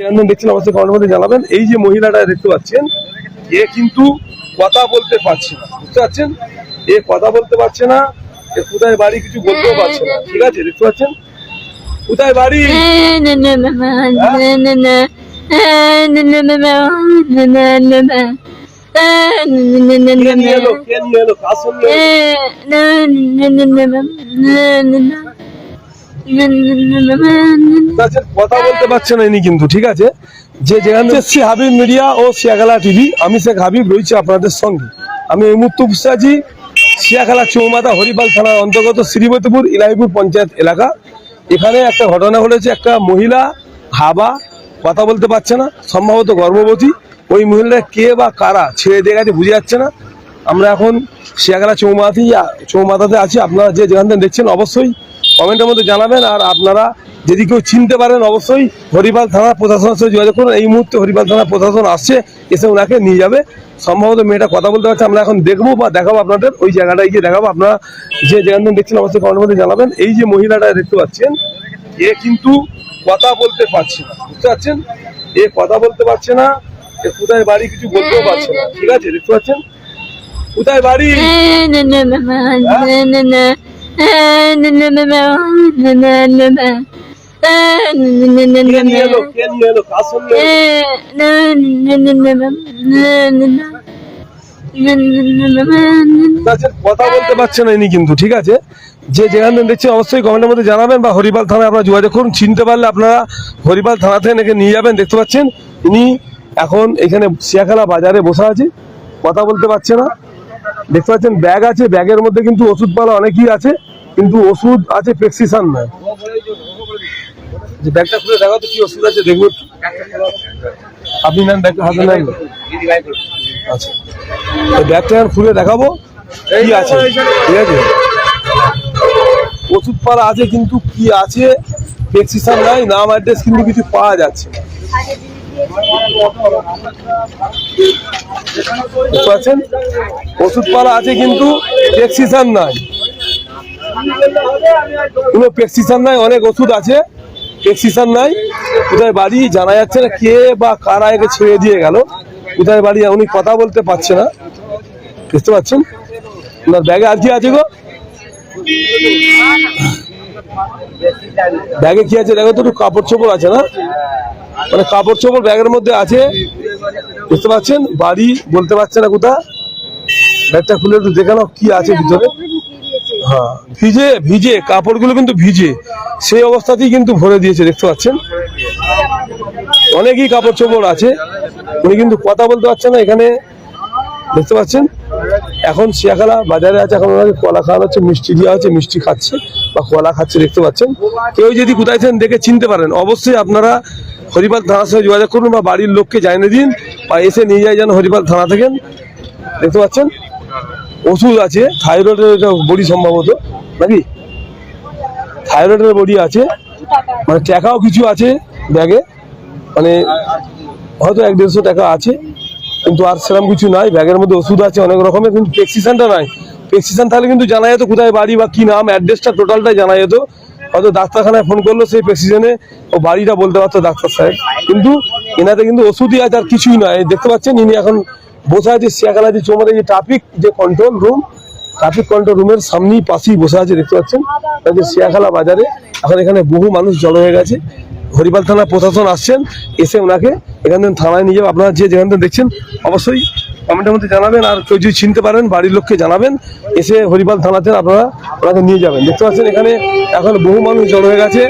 যেমন দেখছেন, অবশ্যই কমেন্টের মধ্যে জানাবেন। এই যে মহিলাটা দেখতে পাচ্ছেন, এ কিন্তু কথা বলতে পারছে না। বুঝতে পারছেন? এ কথা বলতে পারছে না, এ কোথায় বাড়ি কিছু বলতেও পারছে না। ঠিক আছে, দেখতে পাচ্ছেন? কোথায় বাড়ি? এলো? কার সঙ্গে? পারছেন? কথা বলতে পারছে না ইনি কিন্তু, ঠিক আছে? যে যেখানে এসছি হাবিব মিডিয়া ও শিয়াখালা টিভি, আমি শেখ হাবিব রয়েছি আপনাদের সঙ্গে। আমি এই মুহূর্তে আছি শিয়াখালা চৌমাথা হরিপাল থানার অন্তর্গত শ্রীবতীপুর ইলাহিপুর পঞ্চায়েত এলাকা। এখানে একটা ঘটনা ঘটেছে, একটা মহিলা হাবা, কথা বলতে পারছে না, সম্ভবত গর্ভবতী। ওই মহিলাটা কে বা কারা, ছেড়ে দিয়ে গেছে, বুঝে যাচ্ছে না। আমরা এখন শিয়াখালা চৌমাথি চৌমাথাতে আছি, আপনারা যে যেখান থেকে দেখছেন, অবশ্যই কমেন্টের মধ্যে জানাবেন আর আপনারা যদি কেউ চিনতে পারেন অবশ্যই হরিপাল থানা প্রশাসনের সাথে যোগাযোগ করুন। এই মুহূর্তে হরিপাল থানা প্রশাসন আসছে, এসে ওনাকে নিয়ে যাবে। সম্ভবত মেয়েটা কথা বলতে পারছে, আমরা এখন দেখব বা দেখাবো আপনাদের। ওই জায়গাটায় গিয়ে দেখাবো। আপনারা যে যেখান দেখছেন, অবশ্যই কমেন্টের মধ্যে জানাবেন। এই যে মহিলাটা দেখতে পাচ্ছেন, এ কিন্তু কথা বলতে পারছে না। বুঝতে পারছেন? এ কথা বলতে পারছে না, এ কোথায় বাড়ি কিছু বলতেও পারছে না। ঠিক আছে? দেখতে পাচ্ছেন? কোথায় বাড়ি? কথা বলতে পারছে না ইনি কিন্তু, ঠিক আছে? যে যেখান থেকে দেখছেন অবশ্যই কমেন্টের মধ্যে জানাবেন বা হরিপাল থানায় আপনারা যোগাযোগ করুন। চিনতে পারলে আপনারা হরিপাল থানা থেকে নিয়ে যাবেন, দেখতে পাচ্ছেন? ইনি এখন এখানে শিয়াখালা বাজারে বসে আছে, কথা বলতে পারছে না। দেখতে পাচ্ছেন, ব্যাগ আছে, ব্যাগের মধ্যে কিন্তু ওষুধপালা অনেকই আছে। কিন্তু ওষুধ আছে প্রেসক্রিপশন নয় যে ব্যাগটা খুলে দেখো তো কি ওষুধ আছে দেখব আপনি নেন ব্যাগটা হাতে নেন। আচ্ছা। ব্যাগটা খুলে দেখাবো কি আছে। ঠিক আছে? ওষুধ পালা আছে কিন্তু কি আছে প্রেসক্রিপশন নাই নাম অ্যাড্রেস কিন্তু কিছু পাওয়া যাচ্ছে বুঝতে পারছেন? ওষুধ পালা আছে কিন্তু প্রেসক্রিপশন নাই। কোনো প্রেসক্রিপশন নাই, অনেক ওষুধ আছে। প্রেসক্রিপশন নাই। কোথায় বাড়ি জানা যাচ্ছে না কে বা কারা একে ছেড়ে দিয়ে গেল। কোথায় বাড়ি উনি কথা বলতে পারছে না। বুঝতে পারছেন? ওনার ব্যাগে আর কি আছে গো? ব্যাগে কি আছে? দেখো তো, একটু কাপড় চোপড় আছে না? মানে কাপড় চোপড় ব্যাগের মধ্যে আছে। বুঝতে পারছেন? বাড়ি বলতে পারছে না কোথা ব্যাগটা খুলে একটু দেখে নাও কি আছে ভিতরে। হ্যাঁ ভিজে ভিজে, কাপড়গুলো কিন্তু ভিজে। সেই অবস্থাতেই কিন্তু ভরে দিয়েছে, দেখতে পাচ্ছেন? অনেকই কাপড় চোপড় আছে। উনি কিন্তু কথা বলতে পারছে না এখানে। দেখতে পাচ্ছেন? এখন শিয়াখালা বাজারে আছে, এখন ওনাকে কলা খাওয়ানো হচ্ছে, মিষ্টি দেওয়া হচ্ছে, মিষ্টি খাচ্ছে, বা কলা খাচ্ছে, দেখতে পাচ্ছেন? কেউ যদি কোথায় দেখে চিনতে পারেন। অবশ্যই আপনারা হরিপাল থানার সাথে যোগাযোগ করুন বা বাড়ির লোককে জানিয়ে দিন, বা এসে নিয়ে যায় যেন হরিপাল থানা থেকে। দেখতে পাচ্ছেন? ওষুধ আছে থাইরয়েডের এটা বড়ি সম্ভবত, নাকি? থাইরয়েডের বড়ি আছে মানে টাকাও কিছু আছে ব্যাগে মানে হয়তো এক দেড়শো টাকা আছে, কিন্তু আর সেরকম কিছু নাই, ব্যাগের মধ্যে ওষুধ আছে অনেক রকমের, কিন্তু প্রেসক্রিপশনটা নাই। প্রেসক্রিপশন থাকলে কিন্তু জানা যেত কোথায় বাড়ি বা কি নাম অ্যাড্রেসটা টোটালটাই জানা যেত। হয়তো ডাক্তারখানায় ফোন করল, সেই প্রেসক্রিপশনে ও বাড়িটা বলতে পারতো ডাক্তার সাহেব। কিন্তু এনাতে কিন্তু ওষুধই আছে, আর কিছুই নাই। দেখতে পাচ্ছেন, ইনি এখন বসে আছে শিয়াখালা যে চৌমাতে যে ট্রাফিক যে কন্ট্রোল রুম ট্রাফিক কন্ট্রোল রুমের সামনেই পাশেই বসে আছে দেখতে পাচ্ছেন? যে শিয়াখালা বাজারে, এখন এখানে বহু মানুষ জড়ো হয়ে গেছে। হরিপাল থানা প্রশাসন আসছেন, এসে ওনাকে এখান থেকে থানায় নিয়ে যাবে। আপনারা যে যেখান থেকে দেখছেন, অবশ্যই কমেন্টের মধ্যে জানাবেন, আর কেউ যদি চিনতে পারেন, বাড়ির লোককে জানাবেন। এসে হরিপাল থানাতে আপনারা ওনাকে নিয়ে যাবেন। দেখতে পাচ্ছেন এখানে এখন বহু মানুষ জড়ো হয়ে গেছে,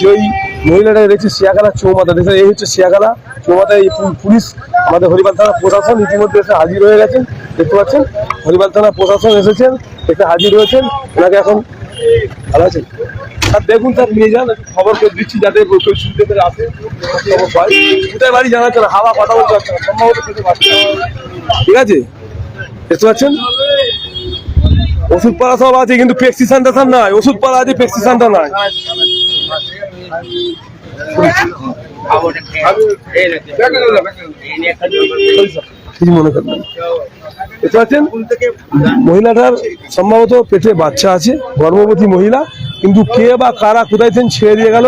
যে ওই মহিলাটা দেখছি শিয়াখালা চৌমাথা। দেখছেন, এই হচ্ছে শিয়াখালা চৌমাথা এই পুলিশ, আমাদের হরিপাল থানা প্রশাসন ইতিমধ্যে এসে হাজির হয়ে গেছেন। দেখতে পাচ্ছেন, হরিপাল থানা প্রশাসন এসেছেন, এসে হাজির হয়েছেন। ওনাকে এখন ভালো আছেন? আর দেখুন স্যার, নিয়ে যান খবর করে দিচ্ছি যাতে আসে কোথায় বাড়ি জানাচ্ছে না? হাওয়া কথা বলতে পারছে না, সম্ভবত ঠিক আছে? দেখতে পাচ্ছেন? ওষুধ পালা সব আছে, কিন্তু প্রেসক্রিপশন টেশন নাই ওষুধ পালা আছে, প্রেসক্রিপশনটা নাই। মহিলাটার সম্ভবত পেটে বাচ্চা আছে, গর্ভবতী মহিলা, কিন্তু কে বা কারা কোথায় ছেড়ে দিয়ে গেল,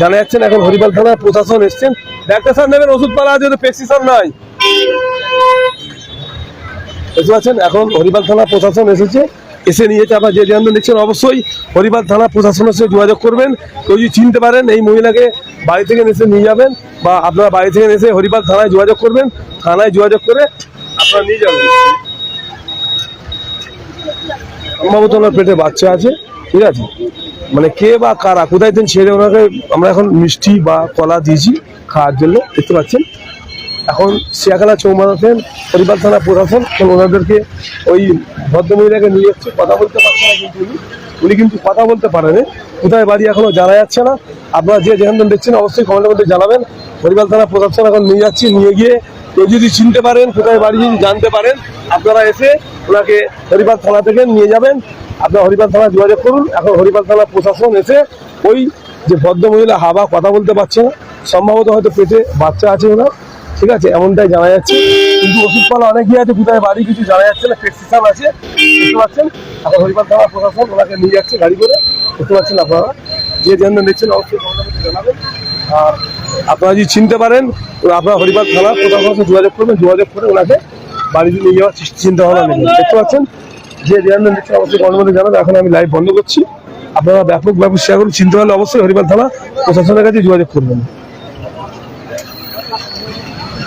জানা যাচ্ছেন এখন হরিপাল থানার প্রশাসন এসছেন। ডাক্তার স্যার নেবেন ওষুধ পালা আছে প্রেসক্রিপশন নাই। বুঝতে পারছেন এখন হরিপাল থানা প্রশাসন এসেছে। এসে নিয়ে নিয়েছে আপনার যে যেখানে দেখছেন, অবশ্যই হরিপাল থানা প্রশাসনের সাথে যোগাযোগ করবেন। কেউ যদি চিনতে পারেন এই মহিলাকে বাড়ি থেকে এসে নিয়ে যাবেন বা আপনারা বাড়ি থেকে এসে হরিপাল থানায় যোগাযোগ করবেন, থানায় যোগাযোগ করে আপনারা নিয়ে যাবেন। সম্ভবত ওনার পেটে বাচ্চা আছে, ঠিক আছে? মানে কে বা কারা, কোথায় দিন ছেড়ে ওনাকে আমরা এখন মিষ্টি বা কলা দিয়েছি খাওয়ার জন্য, দেখতে পাচ্ছেন? এখন শিয়াখালা চৌমাথাতেন, পরিবার থানা প্রশাসন, এখন ওনাদেরকে ওই ভদ্রমহিলাকে নিয়ে যাচ্ছে কথা বলতে পারছে না কিন্তু উনি। উনি কিন্তু কথা বলতে পারেন। কোথায় বাড়ি এখনও জানা যাচ্ছে না। আপনারা যে যেখান দেখছেন, অবশ্যই কমেন্টের মধ্যে জানাবেন। পরিবার থানা প্রশাসন এখন নিয়ে যাচ্ছি, নিয়ে গিয়ে কেউ যদি চিনতে পারেন, কোথায় বাড়ি যদি জানতে পারেন, আপনারা এসে ওনাকে হরিপাল থানা থেকে নিয়ে যাবেন। আপনার হরিপাল থানা যোগাযোগ করুন। এখন হরিপাল থানা প্রশাসন এসে ওই যে ভদ্রমহিলা হাবা কথা বলতে পারছে না। সম্ভবত হয়তো পেটে বাচ্চা আছে ওনার। ঠিক আছে, এমনটাই জানা যাচ্ছে। কিন্তু ওষুধপালা অনেকই আছে কোথায় বাড়ি কিছু জানা যাচ্ছে না প্রেসক্রিপশন আছে বুঝতে পারছেন এখন হরিপাল থানা প্রশাসন ওনাকে নিয়ে যাচ্ছে গাড়ি করে বুঝতে পারছেন আপনারা। যে যেন দেখছেন, অবশ্যই জানাবেন। আর আপনারা যদি চিনতে পারেন আপনারা হরিপাল থানা প্রশাসনের সাথে যোগাযোগ করবেন, যোগাযোগ করে ওনাকে বাড়িতে নিয়ে যাওয়ার চিন্তা ভাবনা নেবেন। দেখতে পাচ্ছেন? যে যেন দেখছেন, অবশ্যই কর্মতে জানাবেন। এখন আমি লাইভ বন্ধ করছি। আপনারা ব্যাপকভাবে শেয়ার করুন। চিনতে পারলে অবশ্যই হরিপাল থানা প্রশাসনের কাছে যোগাযোগ করবেন।